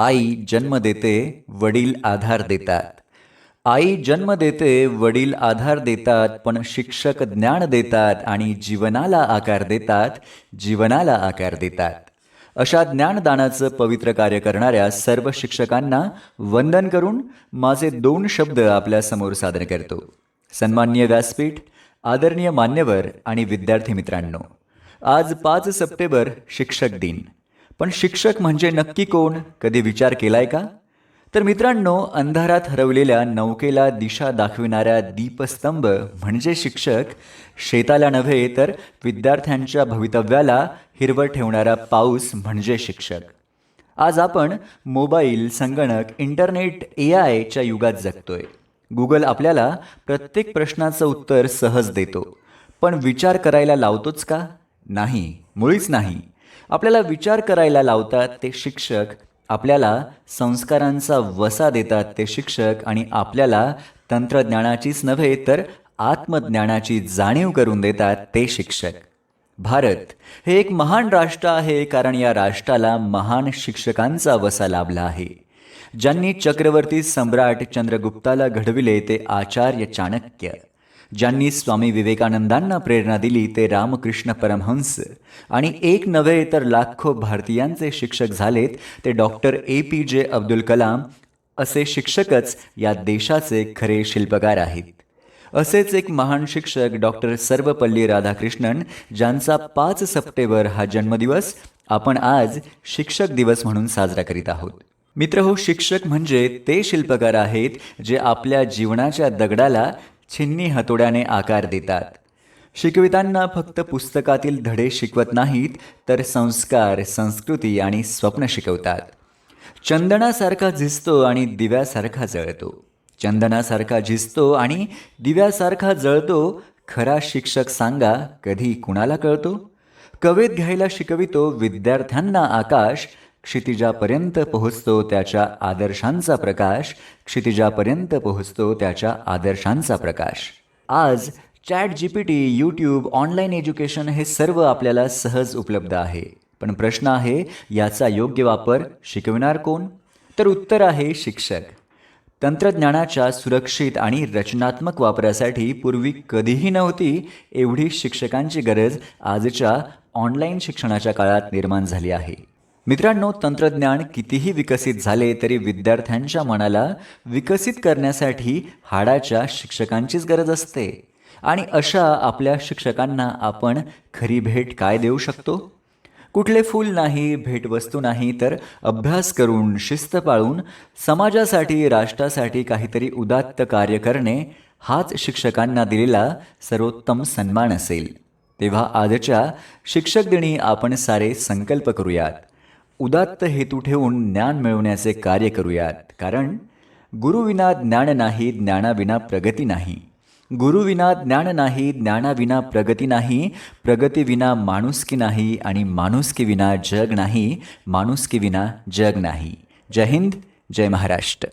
आई जन्म देते वडील आधार देतात. आई जन्म देते वडील आधार देतात पण शिक्षक ज्ञान देतात आणि जीवनाला आकार देतात जीवनाला आकार देतात. अशा ज्ञानदानाचं पवित्र कार्य करणाऱ्या सर्व शिक्षकांना वंदन करून माझे दोन शब्द आपल्यासमोर सादर करतो. सन्माननीय व्यासपीठ आदरणीय मान्यवर आणि विद्यार्थी मित्रांनो आज पाच सप्टेंबर शिक्षक दिन. पण शिक्षक म्हणजे नक्की कोण? कधी विचार केलाय का? तर मित्रांनो अंधारात हरवलेल्या नौकेला दिशा दाखविणाऱ्या दीपस्तंभ म्हणजे शिक्षक शेताला नव्हे तर विद्यार्थ्यांच्या भवितव्याला हिरवं ठेवणारा पाऊस म्हणजे शिक्षक. आज आपण मोबाईल संगणक इंटरनेट ए आयच्या युगात जगतोय. गुगल आपल्याला प्रत्येक प्रश्नाचं उत्तर सहज देतो. पण विचार करायला लावतोच का? नाही मुळीच नाही. आपल्याला विचार करायला लावतात ते शिक्षक आपल्याला संस्कारांचा वसा देतात ते शिक्षक आणि आपल्याला तंत्रज्ञानाचीच नव्हे तर आत्मज्ञानाची जाणीव करून देतात ते शिक्षक. भारत हे एक महान राष्ट्र आहे कारण या राष्ट्राला महान शिक्षकांचा वसा लाभला आहे. ज्यांनी चक्रवर्ती सम्राट चंद्रगुप्ताला घडविले ते आचार्य चाणक्य. ज्यांनी स्वामी विवेकानंदांना प्रेरणा दिली ते रामकृष्ण परमहंस. आणि एक नव्हे तर लाखो भारतीयांचे शिक्षक झालेत ते डॉक्टर ए पी जे अब्दुल कलाम असे शिक्षकच या देशाचे खरे शिल्पकार आहेत. असेच एक महान शिक्षक डॉक्टर सर्वपल्ली राधाकृष्णन ज्यांचा पाच सप्टेंबर हा जन्मदिवस आपण आज शिक्षक दिवस म्हणून साजरा करीत आहोत. मित्र हो शिक्षक म्हणजे ते शिल्पकार आहेत जे आपल्या जीवनाच्या दगडाला छिन्नी हातोड्याने आकार देतात. शिकवितांना फक्त पुस्तकातील धडे शिकवत नाहीत तर संस्कार संस्कृती आणि स्वप्न शिकवतात. चंदनासारखा झिजतो आणि दिव्यासारखा जळतो. चंदनासारखा झिजतो आणि दिव्यासारखा जळतो खरा शिक्षक सांगा कधी कुणाला कळतो? कवेत घ्यायला शिकवितो विद्यार्थ्यांना आकाश क्षितिजापर्यंत पोहोचतो त्याच्या आदर्शांचा प्रकाश क्षितिजापर्यंत पोहोचतो त्याच्या आदर्शांचा प्रकाश. आज chat G P T YouTube online education हे सर्व आपल्याला सहज उपलब्ध आहे. पण प्रश्न आहे याचा योग्य वापर शिकविणार कोण? तर उत्तर आहे शिक्षक. तंत्रज्ञानाच्या सुरक्षित आणि रचनात्मक वापरासाठी पूर्वी कधीही नव्हती एवढी शिक्षकांची गरज आजच्या ऑनलाईन शिक्षणाच्या काळात निर्माण झाली आहे. मित्रांनो तंत्रज्ञान कितीही विकसित झाले तरी विद्यार्थ्यांच्या मनाला विकसित करण्यासाठी हाडाच्या शिक्षकांचीच गरज असते. आणि अशा आपल्या शिक्षकांना आपण खरी भेट काय देऊ शकतो? कुठले फूल नाही भेटवस्तू नाही तर अभ्यास करून शिस्त पाळून समाजासाठी राष्ट्रासाठी काहीतरी उदात्त कार्य करणे हाच शिक्षकांना दिलेला सर्वोत्तम सन्मान असेल. तेव्हा आजच्या शिक्षक दिनी आपण सारे संकल्प करूयात. उदात्त हेतू ठेवून ज्ञान मिळवण्याचे कार्य करूयात. कारण गुरुविना ज्ञान नाही ज्ञानाविना प्रगती नाही. गुरुविना ज्ञान नाही ज्ञानाविना प्रगती नाही प्रगतीविना माणुसकी नाही आणि माणुसकीविना जग नाही माणुसकीविना जग नाही. जय हिंद जय महाराष्ट्र.